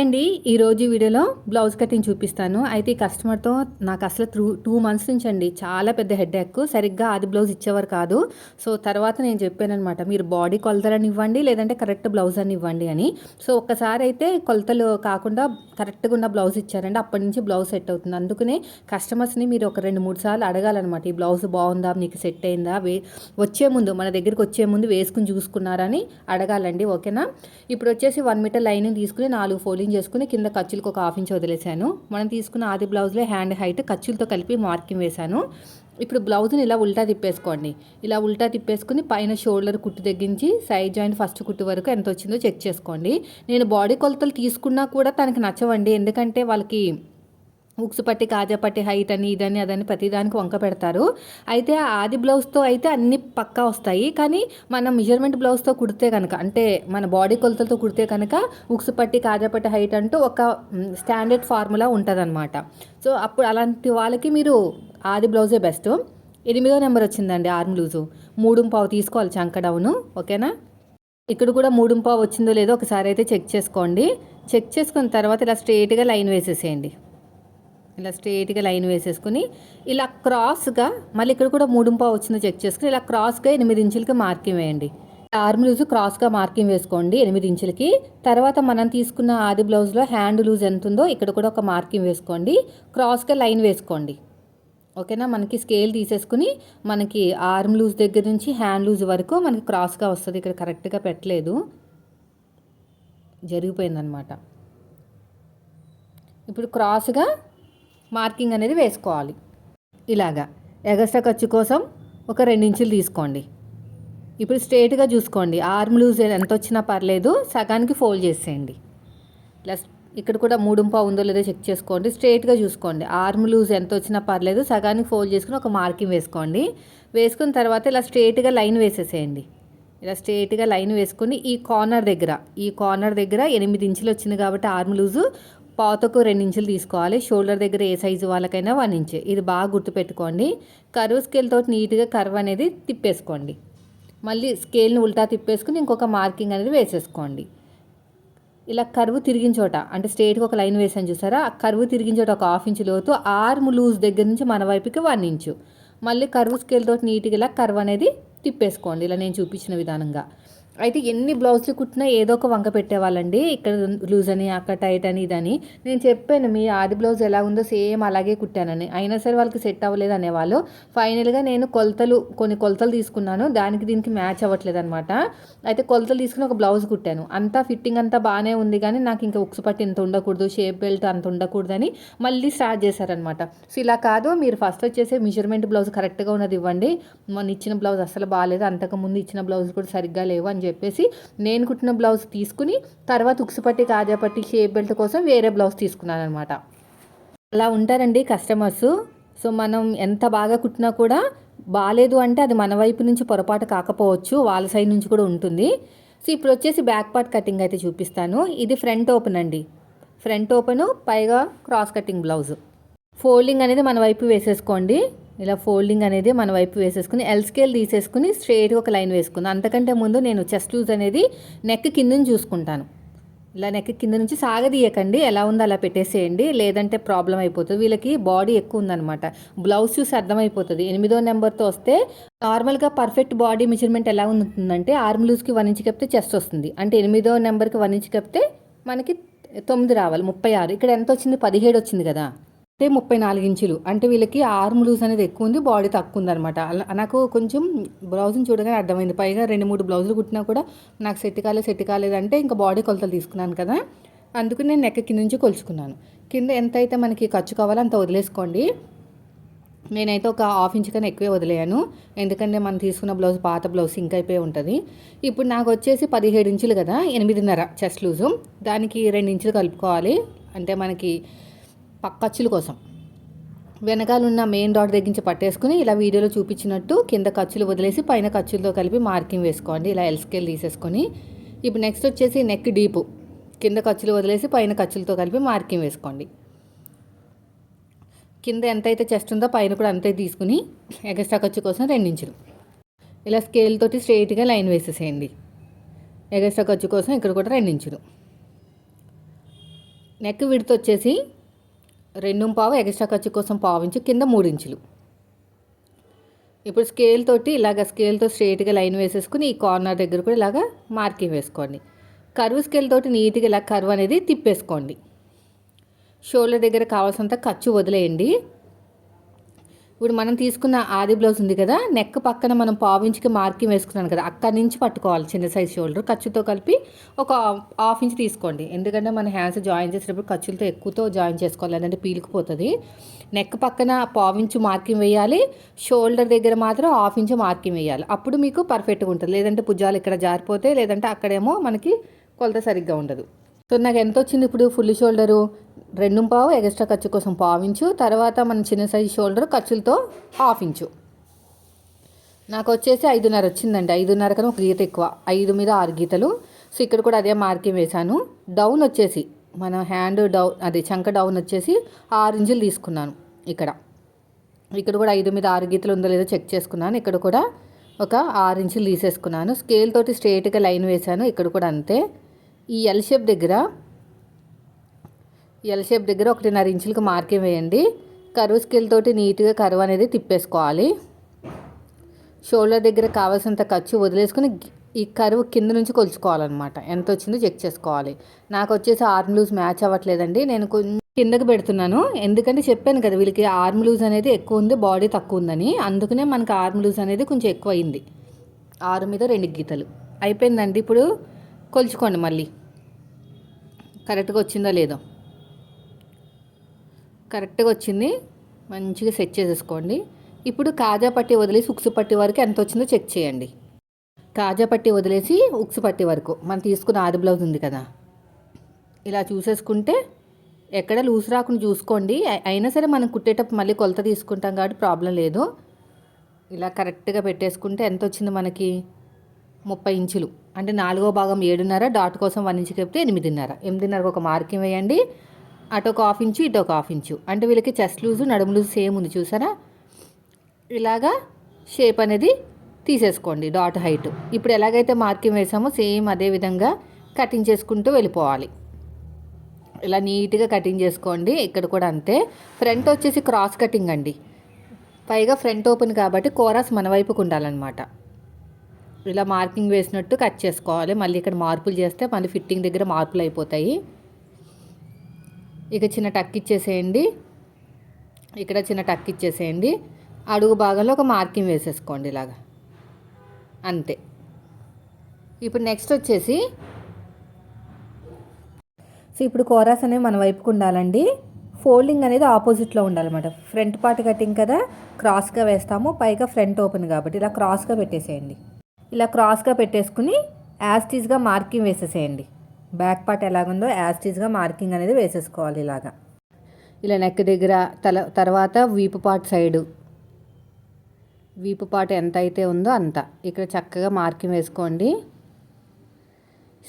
అండి ఈరోజు వీడియోలో బ్లౌజ్ కటింగ్ చూపిస్తాను. అయితే ఈ కస్టమర్తో నాకు అసలు త్రూ టూ మంత్స్ నుంచి అండి చాలా పెద్ద హెడ్ ఎక్ సరిగ్గా అది బ్లౌజ్ ఇచ్చేవారు కాదు. సో తర్వాత నేను చెప్పాను అనమాట మీరు బాడీ కొలతలని ఇవ్వండి లేదంటే కరెక్ట్ బ్లౌజ్ అని ఇవ్వండి అని. సో ఒక్కసారి అయితే కొలతలు కాకుండా కరెక్ట్గా ఉన్న బ్లౌజ్ ఇచ్చారండి అప్పటి నుంచి బ్లౌజ్ సెట్ అవుతుంది. అందుకనే కస్టమర్స్ని మీరు ఒక రెండు మూడు సార్లు అడగాలన్నమాట ఈ బ్లౌజ్ బాగుందా? మీకు సెట్ అయిందా? వే వచ్చే ముందు మన దగ్గరికి వచ్చే ముందు వేసుకుని చూసుకున్నారని అడగాలండి ఓకేనా? ఇప్పుడు వచ్చేసి వన్ మీటర్ లైనింగ్ తీసుకుని నాలుగు కటింగ్ చేసుకుని కింద ఖర్చులకు ఒక హాఫ్ ఇంచ్ వదిలేశాను. మనం తీసుకున్న ఆది బ్లౌజ్లో హ్యాండ్ హైట్ ఖర్చులతో కలిపి మార్కింగ్ వేశాను. ఇప్పుడు బ్లౌజ్ని ఇలా ఉల్టా తిప్పేసుకోండి. ఇలా ఉల్టా తిప్పేసుకుని పైన షోల్డర్ కుట్టు తగ్గించి సైడ్ జాయింట్ ఫస్ట్ కుట్టు వరకు ఎంత వచ్చిందో చెక్ చేసుకోండి. నేను బాడీ కొలతలు తీసుకున్నా కూడా తనకి నచ్చవండి. ఎందుకంటే వాళ్ళకి ఉక్సు పట్టి కాజా పట్టి హైట్ అని ఇదని అదని ప్రతిదానికి వంక పెడతారు. అయితే ఆది బ్లౌజ్తో అయితే అన్ని పక్కా వస్తాయి. కానీ మన మెజర్మెంట్ బ్లౌజ్తో కుడితే కనుక అంటే మన బాడీ కొలతలతో కుడితే కనుక ఉక్సు పట్టి కాజా పట్టి హైట్ అంటూ ఒక స్టాండర్డ్ ఫార్ములా ఉంటుందన్నమాట. సో అప్పుడు అలాంటి వాళ్ళకి మీరు ఆది బ్లౌజే బెస్ట్ ఎనిమిదో నెంబర్ వచ్చిందండి ఆర్మ్ లూజు. మూడు పావు తీసుకోవాలి చంక డౌను. ఓకేనా? ఇక్కడ కూడా మూడు పావు వచ్చిందో లేదో ఒకసారి అయితే చెక్ చేసుకోండి. చెక్ చేసుకున్న తర్వాత ఇలా స్ట్రేట్గా లైన్ వేసేసేయండి. ఇలా స్ట్రేట్గా లైన్ వేసేసుకుని ఇలా క్రాస్గా మళ్ళీ ఇక్కడ కూడా మూడుంపా వచ్చిందో చెక్ చేసుకుని ఇలా క్రాస్గా ఎనిమిది ఇంచులకి మార్కింగ్ వేయండి. ఆర్మ్ లూజ్ క్రాస్గా మార్కింగ్ వేసుకోండి ఎనిమిది ఇంచులకి. తర్వాత మనం తీసుకున్న ఆది బ్లౌజ్లో హ్యాండ్ లూజ్ ఎంత ఉందో ఇక్కడ కూడా ఒక మార్కింగ్ వేసుకోండి. క్రాస్గా లైన్ వేసుకోండి. ఓకేనా? మనకి స్కేల్ తీసేసుకుని మనకి ఆర్మ్ లూజ్ దగ్గర నుంచి హ్యాండ్ లూజ్ వరకు మనకి క్రాస్గా వస్తుంది. ఇక్కడ కరెక్ట్గా పెట్టలేదు. జరిగిపోయిందనమాట ఇప్పుడు క్రాస్గా మార్కింగ్ అనేది వేసుకోవాలి. ఇలాగా ఎగస్ట్రా ఖర్చు కోసం ఒక ఇంచులు తీసుకోండి. ఇప్పుడు స్ట్రేట్గా చూసుకోండి. ఆర్మ్ లూజ్ ఎంత వచ్చినా పర్లేదు సగానికి ఫోల్డ్ చేసేయండి. ప్లస్ ఇక్కడ కూడా మూడుంపా ఉందో లేదో చెక్ చేసుకోండి. స్ట్రేట్గా చూసుకోండి. ఆర్మ్ లూజ్ ఎంత వచ్చినా పర్లేదు సగానికి ఫోల్డ్ చేసుకుని ఒక మార్కింగ్ వేసుకోండి. వేసుకున్న తర్వాత ఇలా స్ట్రేట్గా లైన్ వేసేసేయండి. ఇలా స్ట్రేట్గా లైన్ వేసుకుని ఈ కార్నర్ దగ్గర ఈ కార్నర్ దగ్గర ఎనిమిది ఇంచులు వచ్చింది కాబట్టి ఆర్మ్ లూజు పాతకు రెండు ఇంచులు తీసుకోవాలి. షోల్డర్ దగ్గర ఏ సైజు వాళ్ళకైనా వన్ ఇంచ్. ఇది బాగా గుర్తుపెట్టుకోండి. కరువు స్కేల్తో నీట్గా కర్వ్ అనేది తిప్పేసుకోండి. మళ్ళీ స్కేల్ని ఉల్టా తిప్పేసుకుని ఇంకొక మార్కింగ్ అనేది వేసేసుకోండి. ఇలా కరువు తిరిగిన చోట అంటే స్ట్రేట్గా ఒక లైన్ వేసాను చూసారా? ఆ కరువు తిరిగిన చోట ఒక హాఫ్ ఇంచ్ లోతు ఆర్మ్ లూజ్ దగ్గర నుంచి మన వైపుకి వన్ ఇంచు. మళ్ళీ కరువు స్కేల్తో నీట్గా ఇలా కర్వ్ అనేది తిప్పేసుకోండి. ఇలా నేను చూపించిన విధానంగా. అయితే ఎన్ని బ్లౌజులు కుట్టినా ఏదో ఒక వంక పెట్టేవాళ్ళండి. ఇక్కడ లూజ్ అని అక్కడ టైట్ అని ఇదని నేను చెప్పాను మీ ఆది బ్లౌజ్ ఎలా ఉందో సేమ్ అలాగే కుట్టానని. అయినా సరే వాళ్ళకి సెట్ అవ్వలేదు అనేవాళ్ళు. ఫైనల్గా నేను కొలతలు కొన్ని కొలతలు తీసుకున్నాను. దానికి దీనికి మ్యాచ్ అవ్వట్లేదు అనమాట అయితే కొలతలు తీసుకుని ఒక బ్లౌజ్ కుట్టాను. అంతా ఫిట్టింగ్ అంతా బాగానే ఉంది కానీ నాకు ఇంకా ఉక్స్ పట్టి ఇంత ఉండకూడదు షేప్ బెల్ట్ అంత ఉండకూడదని మళ్ళీ స్టార్ట్ చేశారనమాట సో ఇలా కాదు మీరు ఫస్ట్ వచ్చేసి మెజర్మెంట్ బ్లౌజ్ కరెక్ట్గా ఉన్నది ఇవ్వండి. మొన్న ఇచ్చిన బ్లౌజ్ అసలు బాగాలేదు. అంతకుముందు ఇచ్చిన బ్లౌజ్ కూడా సరిగ్గా లేవు అని చెప్పేసి నేను కుట్టిన బ్లౌజ్ తీసుకుని తర్వాత ఉక్సుపట్టి కాజాపట్టి షేప్ బెల్ట్ కోసం వేరే బ్లౌజ్ తీసుకున్నాను అనమాట అలా ఉంటారండి కస్టమర్స్. సో మనం ఎంత బాగా కుట్టినా కూడా బాగాలేదు అంటే అది మన వైపు నుంచి పొరపాటు కాకపోవచ్చు. వాళ్ళ సైడ్ నుంచి కూడా ఉంటుంది. సో ఇప్పుడు వచ్చేసి బ్యాక్ పార్ట్ కటింగ్ అయితే చూపిస్తాను. ఇది ఫ్రంట్ ఓపెన్ అండి. ఫ్రంట్ ఓపెను పైగా క్రాస్ కటింగ్ బ్లౌజ్. ఫోల్డింగ్ అనేది మన వైపు వేసేసుకోండి. ఇలా ఫోల్డింగ్ అనేది మన వైపు వేసేసుకుని ఎల్ స్కేల్ తీసేసుకుని స్ట్రేట్గా ఒక లైన్ వేసుకుంది. అంతకంటే ముందు నేను చెస్ట్ లూజ్ అనేది నెక్ కిందని చూసుకుంటాను. ఇలా నెక్ కింద నుంచి సాగదీయకండి. ఎలా ఉందో అలా పెట్టేసేయండి. లేదంటే ప్రాబ్లం అయిపోతుంది. వీళ్ళకి బాడీ ఎక్కువ ఉందనమాట బ్లౌజ్ చూసి అర్థమైపోతుంది. ఎనిమిదో నెంబర్తో వస్తే నార్మల్గా పర్ఫెక్ట్ బాడీ మెజర్మెంట్ ఎలా ఉంటుందంటే ఆర్మ్ లూజ్కి వన్ ఇంచ్ కప్పితే చెస్ట్ వస్తుంది. అంటే ఎనిమిదో నెంబర్కి వన్ ఇంచ్ కప్పితే మనకి తొమ్మిది రావాలి. ముప్పై ఆరు. ఇక్కడ ఎంత వచ్చింది? పదిహేడు వచ్చింది కదా. అంటే ముప్పై నాలుగు ఇంచులు. అంటే వీళ్ళకి ఆర్మ్ లూజ్ అనేది ఎక్కువ ఉంది బాడీ తక్కువ ఉంది అనమాట నాకు కొంచెం బ్లౌజ్ని చూడగానే అర్థమైంది. పైగా రెండు మూడు బ్లౌజులు కుట్టినా కూడా నాకు సెట్ కాలేదు సెట్ కాలేదంటే ఇంకా బాడీ కొలతలు తీసుకున్నాను కదా. అందుకు నేను నెక్క కింద నుంచి కొలుచుకున్నాను. కింద ఎంత అయితే మనకి ఖర్చు కావాలో అంత వదిలేసుకోండి. నేనైతే ఒక హాఫ్ ఇంచ్ కన్నా ఎక్కువే వదిలేయాను. ఎందుకంటే మనం తీసుకున్న బ్లౌజ్ పాత బ్లౌజ్ సింక్ అయిపోయి ఉంటుంది. ఇప్పుడు నాకు వచ్చేసి పదిహేడు ఇంచులు కదా ఎనిమిదిన్నర చెస్ట్ లూజు. దానికి రెండు ఇంచులు కలుపుకోవాలి. అంటే మనకి ఖర్చుల కోసం. వెనకాల ఉన్న మెయిన్ డాట్ దగ్గరించి పట్టేసుకుని ఇలా వీడియోలో చూపించినట్టు కింద ఖర్చులు వదిలేసి పైన ఖర్చులతో కలిపి మార్కింగ్ వేసుకోండి. ఇలా ఎల్స్కేల్ తీసేసుకొని. ఇప్పుడు నెక్స్ట్ వచ్చేసి నెక్ డీపు కింద ఖర్చులు వదిలేసి పైన ఖర్చులతో కలిపి మార్కింగ్ వేసుకోండి. కింద ఎంతైతే చెస్ట్ ఉందో పైన కూడా అంతే తీసుకుని ఎగస్ట్రా ఖర్చు కోసం రెండించులు. ఇలా స్కేల్ తోటి స్ట్రైట్గా లైన్ వేసేసేయండి. ఎగస్ట్రా ఖర్చు కోసం ఇక్కడ కూడా రెండించులు. నెక్ విడత వచ్చేసి రెండు పావు ఎక్స్ట్రా ఖర్చు కోసం పావు ఇంచు కింద మూడు ఇంచులు. ఇప్పుడు స్కేల్ తోటి ఇలాగ స్కేల్తో స్ట్రేట్గా లైన్ వేసేసుకుని ఈ కార్నర్ దగ్గర కూడా ఇలాగ మార్కింగ్ వేసుకోండి. కర్వ్ స్కేల్ తోటి నీట్గా ఇలా కర్వ్ అనేది తిప్పేసుకోండి. షోల్డర్ దగ్గర కావాల్సినంత ఖర్చు వదిలేయండి. ఇప్పుడు మనం తీసుకున్న ఆది బ్లౌజ్ ఉంది కదా నెక్ పక్కన మనం పావించికి మార్కింగ్ వేసుకున్నాను కదా అక్కడి నుంచి పట్టుకోవాలి చిన్న సైజ్ షోల్డర్ ఖర్చుతో కలిపి ఒక హాఫ్ ఇంచ్ తీసుకోండి. ఎందుకంటే మన హ్యాండ్స్ జాయిన్ చేసేటప్పుడు ఖర్చులతో ఎక్కువతో జాయిన్ చేసుకోవాలి లేదంటే పీలికిపోతుంది. నెక్ పక్కన పావించ్ మార్కింగ్ వేయాలి షోల్డర్ దగ్గర మాత్రం హాఫ్ ఇంచ్ మార్కింగ్ వేయాలి. అప్పుడు మీకు పర్ఫెక్ట్గా ఉంటుంది. లేదంటే భుజాలు ఇక్కడ జారిపోతే లేదంటే అక్కడేమో మనకి కొలత సరిగ్గా ఉండదు. సో నాకు ఎంత వచ్చింది ఇప్పుడు? ఫుల్ షోల్డరు రెండు పావు ఎక్స్ట్రా ఖర్చు కోసం పావించు. తర్వాత మన చిన్న సైజు షోల్డర్ ఖర్చులతో హాఫ్ ఇంచు నాకు వచ్చేసి ఐదున్నర వచ్చిందండి. ఐదున్నర కన్నా ఒక గీత ఎక్కువ. ఐదు మీద ఆరు గీతలు. సో ఇక్కడ కూడా అదే మార్కింగ్ వేశాను. డౌన్ వచ్చేసి మన హ్యాండ్ డౌన్ అదే చంక డౌన్ వచ్చేసి ఆరు ఇంచులు తీసుకున్నాను ఇక్కడ. ఇక్కడ కూడా ఐదు మీద ఆరు గీతలు ఉందో లేదో చెక్ చేసుకున్నాను. ఇక్కడ కూడా ఒక ఆరు ఇంచులు తీసేసుకున్నాను. స్కేల్ తోటి స్ట్రేట్గా లైన్ వేశాను. ఇక్కడ కూడా అంతే. ఈ ఎల్ షేప్ దగ్గర ఎల్ షేప్ దగ్గర ఒకటిన్నర ఇంచులకు మార్కింగ్ వేయండి. కరువు స్కేల్ తోటి నీట్గా కరువు అనేది తిప్పేసుకోవాలి. షోల్డర్ దగ్గర కావాల్సినంత ఖర్చు వదిలేసుకుని ఈ కరువు కింద నుంచి కొలుచుకోవాలన్నమాట. ఎంత వచ్చిందో చెక్ చేసుకోవాలి. నాకు వచ్చేసి ఆర్మ్ లూజ్ మ్యాచ్ అవ్వట్లేదండి. నేను కొంచెం కిందకి పెడుతున్నాను. ఎందుకంటే చెప్పాను కదా వీళ్ళకి ఆర్మ్ లూజ్ అనేది ఎక్కువ ఉంది బాడీ తక్కువ ఉందని. అందుకనే మనకి ఆర్మ్ లూజ్ అనేది కొంచెం ఎక్కువ అయింది ఆరు మీద రెండు గీతలు. అయిపోయిందండి ఇప్పుడు కొలుచుకోండి మళ్ళీ. కరెక్ట్గా వచ్చిందో లేదో. కరెక్ట్గా వచ్చింది మంచిగా సెట్ చేసేసుకోండి. ఇప్పుడు కాజా పట్టి వదిలేసి ఉక్సు పట్టి వరకు ఎంత వచ్చిందో చెక్ చేయండి. కాజా పట్టి వదిలేసి ఉక్సు పట్టి వరకు. మనం తీసుకున్న ఆది బ్లౌజ్ ఉంది కదా. ఇలా చూసేసుకుంటే ఎక్కడ లూజ్ రాకుండా చూసుకోండి. అయినా సరే మనం కుట్టేటప్పుడు మళ్ళీ కొలత తీసుకుంటాం కాబట్టి ప్రాబ్లం లేదు. ఇలా కరెక్ట్గా పెట్టేసుకుంటే ఎంత వచ్చింది మనకి? ముప్పై ఇంచులు. అంటే నాలుగో భాగం ఏడున్నర డాట్ కోసం వన్ ఇంచు చెప్తే ఎనిమిదిన్నర. ఎనిమిదిన్నరకు ఒక మార్కింగ్ వేయండి. అటు ఒక హాఫ్ ఇంచు ఇటు ఒక హాఫ్ ఇంచు. అంటే వీళ్ళకి చెస్ట్ లూజు నడుము లూజు సేమ్ ఉంది చూసారా? ఇలాగా షేప్ అనేది తీసేసుకోండి డాట్ హైట్. ఇప్పుడు ఎలాగైతే మార్కింగ్ వేసామో సేమ్ అదే విధంగా కటింగ్ చేసుకుంటూ వెళ్ళిపోవాలి. ఇలా నీట్గా కటింగ్ చేసుకోండి. ఇక్కడ కూడా అంతే. ఫ్రంట్ వచ్చేసి క్రాస్ కటింగ్ అండి. పైగా ఫ్రంట్ ఓపెన్ కాబట్టి కోరాస్ మన వైపుకు ఉండాలన్నమాట. ఇలా మార్కింగ్ వేసినట్టు కట్ చేసుకోవాలి. మళ్ళీ ఇక్కడ మార్పులు చేస్తే మళ్ళీ ఫిట్టింగ్ దగ్గర మార్పులు అయిపోతాయి. ఇక చిన్న టక్ ఇచ్చేసేయండి. ఇక్కడ చిన్న టక్ ఇచ్చేసేయండి. అడుగు భాగంలో ఒక మార్కింగ్ వేసేసుకోండి ఇలాగా. అంతే. ఇప్పుడు నెక్స్ట్ వచ్చేసి సో ఇప్పుడు కోరాస్ అనేవి మన వైపుకు ఉండాలండి. ఫోల్డింగ్ అనేది ఆపోజిట్లో ఉండాలన్నమాట. ఫ్రంట్ పార్ట్ కటింగ్ కదా క్రాస్గా వేస్తాము పైగా ఫ్రంట్ ఓపెన్ కాబట్టి ఇలా క్రాస్గా పెట్టేసేయండి. ఇలా క్రాస్గా పెట్టేసుకుని యాస్టీస్గా మార్కింగ్ వేసేసేయండి. బ్యాక్ పార్ట్ ఎలాగుందో యాస్టీజ్గా మార్కింగ్ అనేది వేసేసుకోవాలి ఇలాగా. ఇలా నెక్ దగ్గర తల తర్వాత వీపు పార్ట్ సైడు. వీపు పార్ట్ ఎంత అయితే ఉందో అంత. ఇక్కడ చక్కగా మార్కింగ్ వేసుకోండి.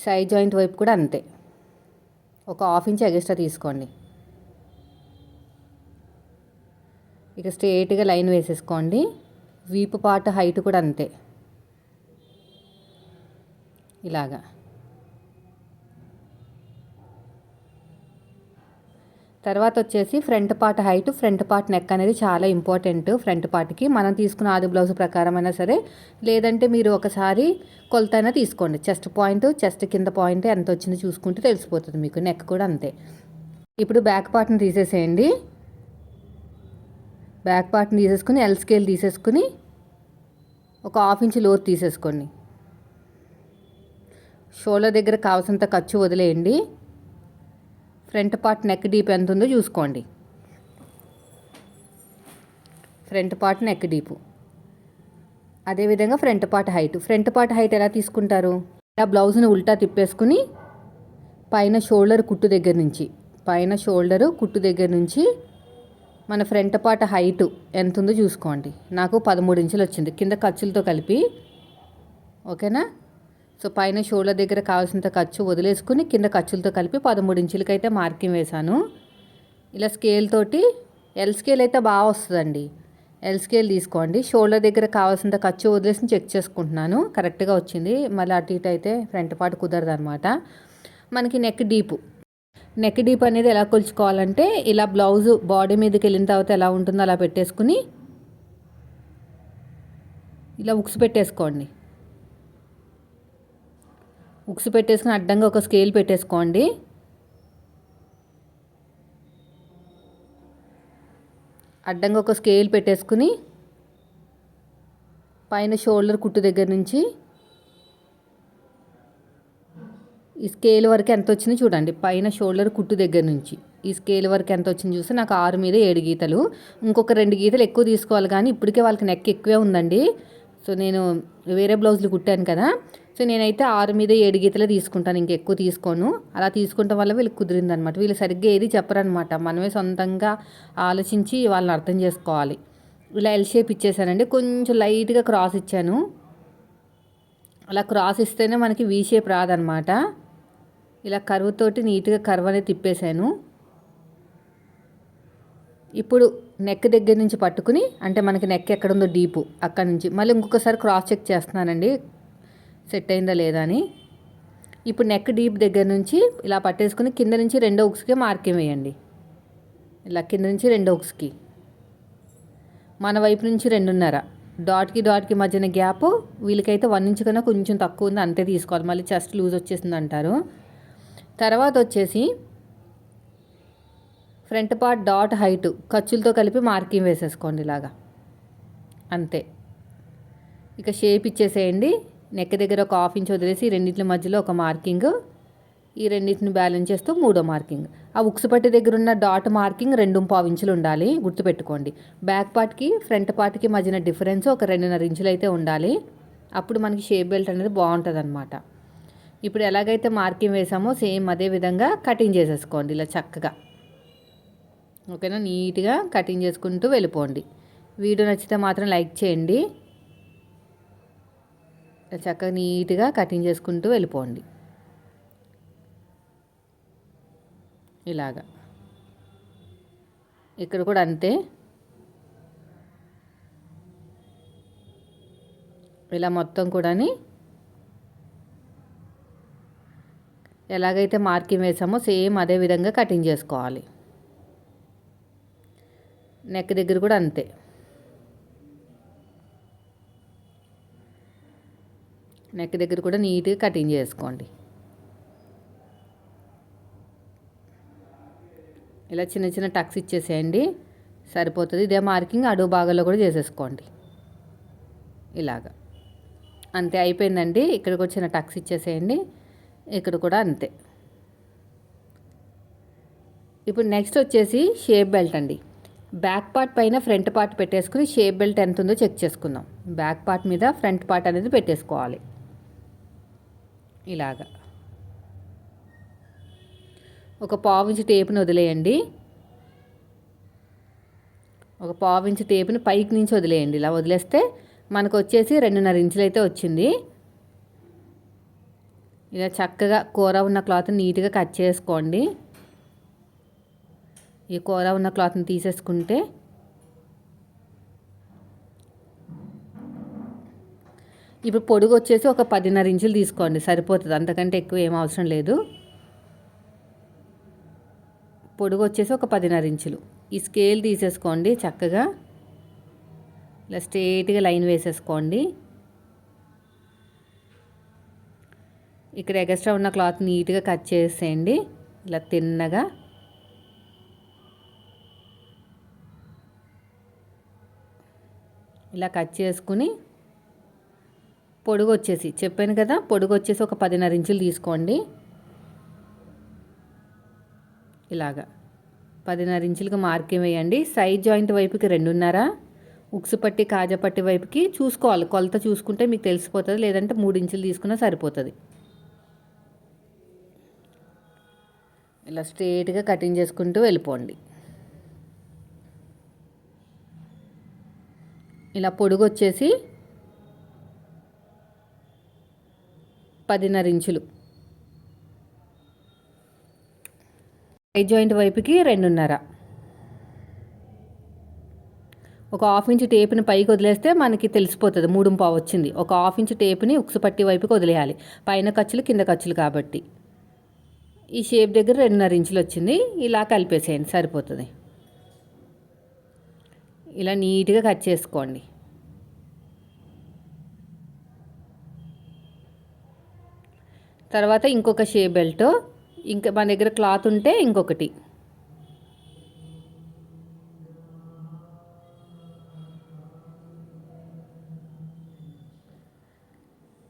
సైడ్ జాయింట్ వైపు కూడా అంతే. ఒక హాఫ్ ఇంచ్ ఎగస్ట్రా తీసుకోండి. ఇక స్ట్రేట్గా లైన్ వేసేసుకోండి. వీపు పార్ట్ హైట్ కూడా అంతే. ఇలాగా. తర్వాత వచ్చేసి front part height front part neck అనేది చాలా ఇంపార్టెంట్ ఫ్రంట్ పార్ట్కి మనం తీసుకున్న ఆది బ్లౌజ్ ప్రకారం అయినా సరే లేదంటే మీరు ఒకసారి కొలత అయినా తీసుకోండి. చెస్ట్ పాయింట్ చెస్ట్ కింద పాయింట్ ఎంత వచ్చిందో చూసుకుంటే తెలిసిపోతుంది మీకు. నెక్ కూడా అంతే. ఇప్పుడు బ్యాక్ పార్ట్ని తీసేసేయండి. బ్యాక్ పార్ట్ని తీసేసుకుని ఎల్ స్కేల్ తీసేసుకుని ఒక హాఫ్ ఇంచ్ లోతు తీసేసుకోండి. షోల్డర్ దగ్గర కావాల్సినంత ఖర్చు వదిలేయండి. ఫ్రంట్ పార్ట్ నెక్ డీప్ ఎంత ఉందో చూసుకోండి. Front part neck deep. అదేవిధంగా front part height. Front part height ఎలా తీసుకుంటారు? ఆ బ్లౌజ్ని ఉల్టా తిప్పేసుకుని పైన షోల్డర్ కుట్టు దగ్గర నుంచి పైన షోల్డరు కుట్టు దగ్గర నుంచి మన ఫ్రంట్ పార్ట్ హైట్ ఎంత ఉందో చూసుకోండి. నాకు పదమూడు ఇంచులు వచ్చింది. కింద ఖర్చులతో కలిపి ఓకేనా? సో పైన షోల్డర్ దగ్గర కావాల్సినంత ఖర్చు వదిలేసుకుని కింద ఖర్చులతో కలిపి పదమూడు ఇంచులకైతే మార్కింగ్ వేశాను. ఇలా స్కేల్ తోటి ఎల్ స్కేల్ అయితే బాగా వస్తుందండి. ఎల్ స్కేల్ తీసుకోండి. షోల్డర్ దగ్గర కావాల్సినంత ఖర్చు వదిలేసి చెక్ చేసుకుంటున్నాను. కరెక్ట్గా వచ్చింది. మళ్ళీ అటు ఇటు అయితే ఫ్రంట్ పార్ట్ కుదరదు అనమాట మనకి నెక్ డీపు. నెక్ డీప్ అనేది ఎలా కొలుచుకోవాలంటే ఇలా బ్లౌజ్ బాడీ మీదకి వెళ్ళిన తర్వాత ఎలా ఉంటుందో అలా పెట్టేసుకుని ఇలా ఉక్స్ పెట్టేసుకోండి. బుక్స్ పెట్టేసుకుని అడ్డంగా ఒక స్కేల్ పెట్టేసుకోండి. అడ్డంగా ఒక స్కేల్ పెట్టేసుకుని పైన షోల్డర్ కుట్టు దగ్గర నుంచి ఈ స్కేల్ వరకు ఎంత వచ్చిందో చూడండి. పైన షోల్డర్ కుట్టు దగ్గర నుంచి ఈ స్కేల్ వరకు ఎంత వచ్చింది చూస్తే నాకు ఆరు మీద ఏడు గీతలు. ఇంకొక రెండు గీతలు ఎక్కువ తీసుకోవాలి కానీ ఇప్పటికే వాళ్ళకి నెక్ ఎక్కువే ఉందండి. సో నేను వేరే బ్లౌజులు కుట్టాను కదా. సో నేనైతే ఆరు మీద ఏడు గీతలే తీసుకుంటాను ఇంకెక్కువ తీసుకోను. అలా తీసుకుంటాం వల్ల వీళ్ళకి కుదిరింది అనమాట వీళ్ళు సరిగ్గా ఏది చెప్పరనమాట మనమే సొంతంగా ఆలోచించి వాళ్ళని అర్థం చేసుకోవాలి. ఇలా ఎల్ షేప్ ఇచ్చేసానండి. కొంచెం లైట్గా క్రాస్ ఇచ్చాను. అలా క్రాస్ ఇస్తేనే మనకి వీ షేప్ రాదనమాట ఇలా కరువుతోటి నీట్గా కర్వ్ అనేది తిప్పేశాను ఇప్పుడు నెక్ దగ్గర నుంచి పట్టుకుని అంటే మనకి నెక్ ఎక్కడుందో డీపు అక్కడ నుంచి. మళ్ళీ ఇంకొకసారి క్రాస్ చెక్ చేస్తున్నానండి. సెట్ అయిందా లేదా అని. ఇప్పుడు నెక్ డీప్ దగ్గర నుంచి ఇలా పట్టేసుకుని కింద నుంచి రెండో ఉక్స్కి మార్కింగ్ వేయండి. ఇలా కింద నుంచి రెండో ఉక్స్కి మన వైపు నుంచి రెండున్నర. డాట్కి డాట్కి మధ్యన గ్యాప్ వీళ్ళకైతే వన్ ఇంచ్ కన్నా కొంచెం తక్కువ ఉంది అంతే తీసుకోవాలి. మళ్ళీ చెస్ట్ లూజ్ వచ్చేసింది అంటారు. తర్వాత వచ్చేసి ఫ్రంట్ పార్ట్ డాట్ హైట్ ఖర్చులతో కలిపి మార్కింగ్ వేసేసుకోండి ఇలాగా. అంతే. ఇక షేప్ ఇచ్చేసేయండి. నెక్ దగ్గర ఒక హాఫ్ ఇంచ్ వదిలేసి రెండింటి మధ్యలో ఒక మార్కింగ్. ఈ రెండింటిని బ్యాలెన్స్ చేస్తూ మూడో మార్కింగ్. ఆ ఉక్స్ పట్టి దగ్గర ఉన్న డాట్ మార్కింగ్ రెండు పావు ఇంచులు ఉండాలి. గుర్తుపెట్టుకోండి. బ్యాక్ పార్ట్కి ఫ్రంట్ పార్ట్కి మధ్యన డిఫరెన్స్ ఒక రెండున్నర ఇంచులు అయితే ఉండాలి. అప్పుడు మనకి షేప్ బెల్ట్ అనేది బాగుంటుంది అనమాట ఇప్పుడు ఎలాగైతే మార్కింగ్ వేసామో సేమ్ అదే విధంగా కటింగ్ చేసేసుకోండి ఇలా చక్కగా. ఓకేనా? నీట్గా కటింగ్ చేసుకుంటూ వెళ్ళిపోండి. వీడియో నచ్చితే మాత్రం లైక్ చేయండి. చక్కగా నీట్గా కటింగ్ చేసుకుంటూ వెళ్ళిపోండి. ఇలాగా. ఇక్కడ కూడా అంతే. ఇలా మొత్తం కూడాని ఎలాగైతే మార్కింగ్ వేసామో సేమ్ అదే విధంగా కటింగ్ చేసుకోవాలి. నెక్ దగ్గర కూడా అంతే. నెక్ దగ్గర కూడా నీట్గా కటింగ్ చేసుకోండి. ఇలా చిన్న చిన్న టక్స్ ఇచ్చేసేయండి. సరిపోతుంది. ఇదే మార్కింగ్ అడుగు భాగంలో కూడా చేసేసుకోండి. ఇలాగా. అంతే అయిపోయిందండి. ఇక్కడికి వచ్చిన టక్స్ ఇచ్చేసేయండి. ఇక్కడ కూడా అంతే. ఇప్పుడు నెక్స్ట్ వచ్చేసి షేప్ బెల్ట్ అండి. బ్యాక్ పార్ట్ పైన ఫ్రంట్ పార్ట్ పెట్టేసుకుని షేప్ బెల్ట్ ఎంత ఉందో చెక్ చేసుకుందాం. బ్యాక్ పార్ట్ మీద ఫ్రంట్ పార్ట్ అనేది పెట్టేసుకోవాలి. ఇలాగా. ఒక పావించి టేపుని వదిలేయండి. ఒక పావించి టేపుని పైకి నుంచి వదిలేయండి. ఇలా వదిలేస్తే మనకు వచ్చేసి రెండున్నర ఇంచులు అయితే వచ్చింది. ఇలా చక్కగా కూర ఉన్న క్లాత్ నీట్గా కట్ చేసుకోండి. ఈ కూర ఉన్న క్లాత్ని తీసేసుకుంటే ఇప్పుడు పొడుగు వచ్చేసి ఒక పదిన్నర ఇంచులు తీసుకోండి సరిపోతుంది. అంతకంటే ఎక్కువ ఏం అవసరం లేదు. పొడుగు వచ్చేసి ఒక పదిన్నర ఇంచులు. ఈ స్కేల్ తీసేసుకోండి చక్కగా. ఇలా స్ట్రేట్గా లైన్ వేసేసుకోండి. ఇక్కడ ఎగస్ట్రా ఉన్న క్లాత్ నీట్గా కట్ చేసేయండి. ఇలా తిన్నగా. ఇలా కట్ చేసుకుని పొడుగు వచ్చేసి చెప్పాను కదా పొడుగు వచ్చేసి ఒక పదిన్నర ఇంచులు తీసుకోండి. ఇలాగా. పదిన్నర ఇంచులకు మార్కింగ్ వేయండి. సైడ్ జాయింట్ వైపుకి రెండున్నర ఉక్సు పట్టి కాజపట్టి వైపుకి చూసుకోవాలి. కొలత చూసుకుంటే మీకు తెలిసిపోతుంది లేదంటే మూడు ఇంచులు తీసుకున్నా సరిపోతుంది. ఇలా స్ట్రేట్గా కటింగ్ చేసుకుంటూ వెళ్ళిపోండి. ఇలా పొడుగు వచ్చేసి పదిన్నర ఇంచులు ఐ జాయింట్ వైపుకి రెండున్నర. ఒక హాఫ్ ఇంచ్ టేప్ని పైకి వదిలేస్తే మనకి తెలిసిపోతుంది మూడు పావు వచ్చింది. ఒక హాఫ్ ఇంచ్ టేప్ని ఉక్సుపట్టి వైపుకి వదిలేయాలి. పైన ఖర్చులు కింద ఖర్చులు కాబట్టి. ఈ షేప్ దగ్గర రెండున్నర ఇంచులు వచ్చింది. ఇలా కలిపేసేయండి సరిపోతుంది. ఇలా నీట్గా కట్ చేసుకోండి. తర్వాత ఇంకొక షే బెల్ట్ ఇంకా మన దగ్గర క్లాత్ ఉంటే ఇంకొకటి.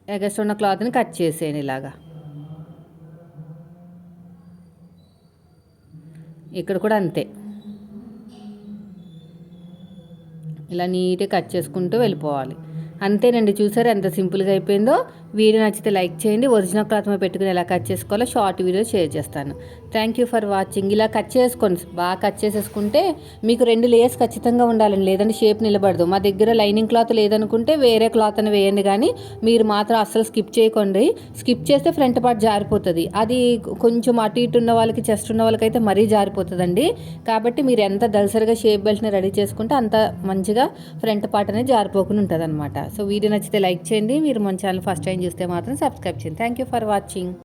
ఎగస్ట్ ఉన్న క్లాత్ని కట్ చేసేయండి ఇలాగా. ఇక్కడ కూడా అంతే. ఇలా నీట్గా కట్ చేసుకుంటూ వెళ్ళిపోవాలి. అంతేనండి చూసారు ఎంత సింపుల్గా అయిపోయిందో? వీడియో నచ్చితే లైక్ చేయండి ఒరిజినల్ క్లాత్ మీద పెట్టుకుని ఎలా కట్ చేసుకోవాలో షార్ట్ వీడియో షేర్ చేస్తాను. థ్యాంక్ యూ ఫర్ వాచింగ్ ఇలా కట్ చేసుకోండి బాగా కట్ చేసేసుకుంటే మీకు రెండు లేయర్స్ ఖచ్చితంగా ఉండాలండి. లేదంటే షేప్ నిలబడదు. మా దగ్గర లైనింగ్ క్లాత్ లేదనుకుంటే వేరే క్లాత్ అని వేయండి కానీ మీరు మాత్రం అస్సలు స్కిప్ చేయకండి. స్కిప్ చేస్తే ఫ్రంట్ పార్ట్ జారిపోతుంది. అది కొంచెం అటు ఇటు ఉన్న వాళ్ళకి చెస్ట్ ఉన్న వాళ్ళకైతే మరీ జారిపోతుందండి. కాబట్టి మీరు ఎంత దలసరిగా షేప్ బెల్ట్ని రెడీ చేసుకుంటే అంత మంచిగా ఫ్రంట్ పార్ట్ అనేది జారిపోకుండా ఉంటుంది అనమాట సో వీడియో నచ్చితే లైక్ చేయండి. మీరు మన ఛానల్ ఫస్ట్ టైం చూస్తే మాత్రం సబ్స్క్రైబ్ చేయండి. Thank you for watching